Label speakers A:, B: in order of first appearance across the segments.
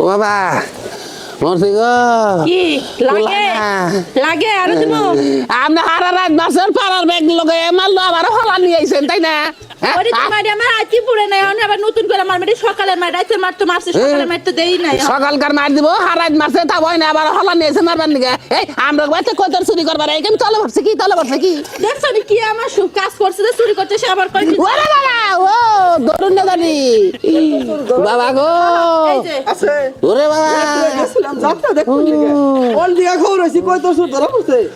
A: ও বাবা মরছি গো।
B: কি লাগে? লাগে আরও দিব?
A: আপনি হারা রাত পাড়ার ব্যাগ মাল আবার হলা নিয়ে আইছেন তাই না? হ্যাঁ?
B: ওরে তো আমার পুরে নাই এখন আবার নতুন করে মার মেরে সকালে মার রাইতে মার তো মারছে সকালে মার তো দেই নাই
A: সকালকার মার দিব হারাত মারছে তা হয় না আবার হলা নিয়েছে মারবার নিকে এই আমরা বাচ্চা কত চুরি করবার এই কেন তলে পড়ছে কি তলে পড়ছে কি?
B: দেখছ কি আমার সব কাজ করছে চুরি করতে সে আবার কই
A: ওরে বাবা! ধরুন না জানি। বাবা গো।
C: আছে
A: ওরে বাবা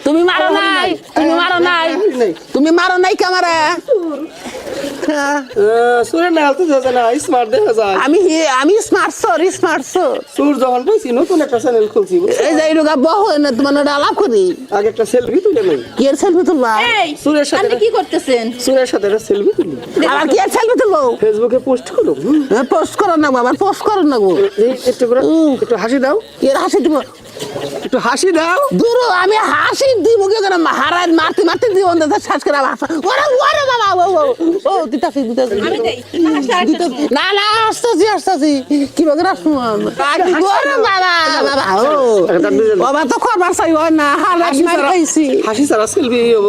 A: তুমি মারো নাই তুমি মারো নাই। তুমি মারো নাই কামারা।
C: সুরে না হালতে যাচ্ছে না স্মার্ট দেখা যায়।
A: আমি আমি স্মার্ট সর স্মার্ট সর
C: সুর যখন পাইছি নতুন একটা চ্যানেল খুলছি
A: এই যে এরকম বহ না তোমার ওটা আলাপ করি।
C: আগে একটা সেলফি তুলে নেই।
A: কি এর সেলফি তুলবা?
B: এই
C: সুরের সাথে
B: আপনি কি করতেছেন?
C: সুরের সাথে একটা সেলফি তুলি।
A: আবার কি এর সেলফি তুলবো?
C: ফেসবুকে পোস্ট করো।
A: পোস্ট করো না আবার পোস্ট করো না গো।
C: একটু করে একটু হাসি দাও।
A: কি এর হাসি দিব
C: একটু হাসি দাও।
A: দূর আমি হাসি দিব কি করে? হারায় মারতে মারতে দিব না শ্বাস করে হাসা ওরে ওরে বাবা ও ও ও দিতাছি দিতাছি।
B: আমি দেই। না।
A: না না আসতেছি আসতেছি। কি বাগে রাখব ওরে বাবা বাবা ও। বাবা তো খবর চাইব না হারায়
C: হাসি
A: খাইছি।
C: হাসি ছাড়া সেলফি হব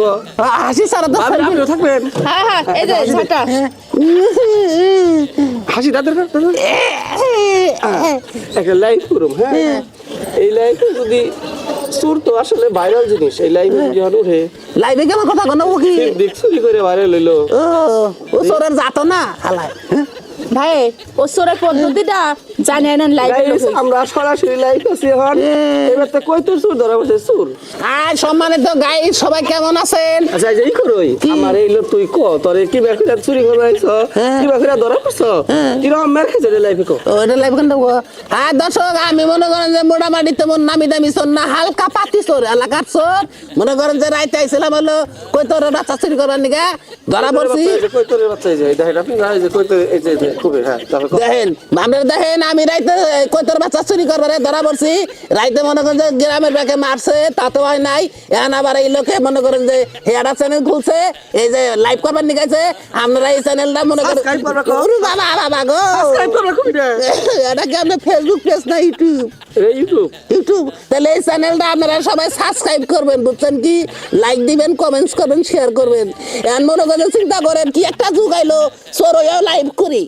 A: হাসি সারা তো
C: ভাবি আপনিও থাকবেন।
B: হ্যাঁ হ্যাঁ এই যে ছাটা
C: হাসি দাদের একটা লাইভ করুম হ্যাঁ। এই লাইভ যদি সুর তো আসলে ভাইরাল জিনিস এই লাইভে হলো রে
A: লাইভে কেন কথা কোন ও কি?
C: দিক চুরি করে ভাইরাল হইল।
A: ও সরের যাতো না হালায়।
B: ভাই ও সোরের পদ্ধতিটা জানে না লাইভে
C: আমরা সরাসরি লাইভ আছি এখন এবার তো কই তোর সুর ধরা বসে সুর
A: আর সম্মানিত গাই সবাই কেমন আছেন?
C: আচ্ছা এই করই। আমার এই লোক তুই ক? তোর কি ব্যাকুরা চুরি করে আইছ
A: হ্যাঁ।
C: কি ব্যাকুরা ধরা পড়ছ? কীরকম মার খেছে রে লাইফে কো?
A: ওটা লাইভ কেন দেবো হ্যাঁ দর্শক আমি মনে করেন যে মোটামুটি তেমন নামি দামি চোর না হালকা পাতি চোর এলাকার চোর। মনে করেন যে রাইতে আইছিলাম হলো কই তোর বাচ্চা চুরি করবার নিকা ধরা পড়ছি।
C: কই তোর বাচ্চা এই যে দেখেন আপনি এই যে কই তোর এই যে। হ্যাঁ তারপর কও।
A: দেখেন আমরা দেখেন আমি রাইতে কই বাচ্চা চুরি করবার ধরা পড়ছি। রাইতে মনে করেন যে গ্রামের ব্যাকে মারছে তাতে হয় নাই। এখন আবার এই লোকে মনে করেন যে হেয়ারা চ্যানেল খুলছে এই যে লাইভ করবার নিকাছে আমরা এই চ্যানেলটা মনে করেন
C: Subscribe করবা কও।
A: ওরে বাবা বাবা গো।
C: সাবস্ক্রাইব করো খুবই রে।
A: এটা কি আপনার ফেসবুক পেজ না ইউটিউব
C: ইউটিউব
A: ইউটিউব তাহলে এই চ্যানেলটা আপনারা সবাই সাবস্ক্রাইব করবেন বুঝছেন কি? লাইক দিবেন কমেন্টস করবেন শেয়ার করবেন। এখন মনে করেন চিন্তা করেন কি একটা যুগ আইলো সরয়েও লাইভ করি।